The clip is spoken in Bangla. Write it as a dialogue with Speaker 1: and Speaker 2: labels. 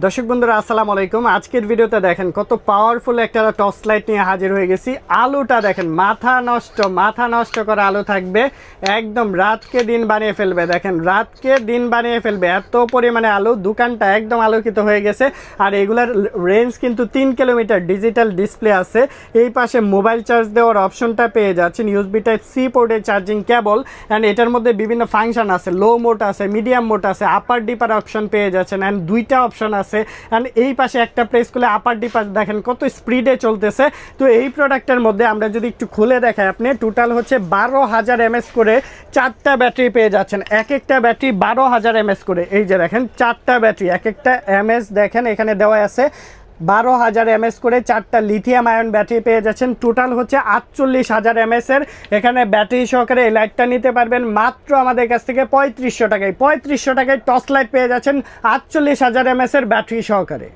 Speaker 1: দর্শক বন্ধুরা, আসসালামু আলাইকুম। আজকের ভিডিওতে দেখেন কত পাওয়ারফুল একটা টর্চ লাইট নিয়ে হাজির হয়ে গেছি। আলোটা দেখেন, মাথা নষ্ট মাথা নষ্ট করা আলো থাকবে। একদম রাতকে দিন বানিয়ে ফেলবে। দেখেন, রাতকে দিন বানিয়ে ফেলবে। এত পরিমাণে আলো, দোকানটা একদম আলোকিত হয়ে গেছে। আর এগুলার রেঞ্জ কিন্তু তিন কিলোমিটার ডিজিটাল ডিসপ্লে আছে। এই পাশে মোবাইল চার্জ দেওয়ার অপশনটা পেয়ে যাচ্ছেন ইউএসবি টাইপ সি পোর্টের চার্জিং কেবল অ্যান্ড এটার মধ্যে বিভিন্ন ফাংশন আছে। লো মোড আছে মিডিয়াম মোড আছে আপার ডিপার অপশন পেয়ে যাচ্ছেন। অ্যান্ড দুইটা অপশন আছে। অ্যান্ড এই পাশে একটা প্রেস করলে আপার ডিপার দেখেন কত স্পিডে চলতেছে। তো এই প্রোডাক্টের মধ্যে আমরা যদি একটু খুলে দেখাই আপনি টোটাল হচ্ছে বারো হাজার এমএস করে চারটা ব্যাটারি পেয়ে যাচ্ছেন। এক একটা ব্যাটারি বারো হাজার এমএস করে। এই যে দেখেন, চারটা ব্যাটারি এক একটা এমএস দেখেন, এখানে দেওয়া আছে। বারো হাজার এমএস করে চারটা লিথিয়াম আয়ন ব্যাটারি পেয়ে যাচ্ছেন। টোটাল হচ্ছে আটচল্লিশ হাজার এমএসের এখানে ব্যাটারি সহকারে এই লাইটটা নিতে পারবেন। মাত্র আমাদের কাছ থেকে পঁয়ত্রিশশো টাকায় পঁয়ত্রিশশো টাকায় টর্চ লাইট পেয়ে যাচ্ছেন আটচল্লিশ হাজার এমএসের ব্যাটারি সহকারে।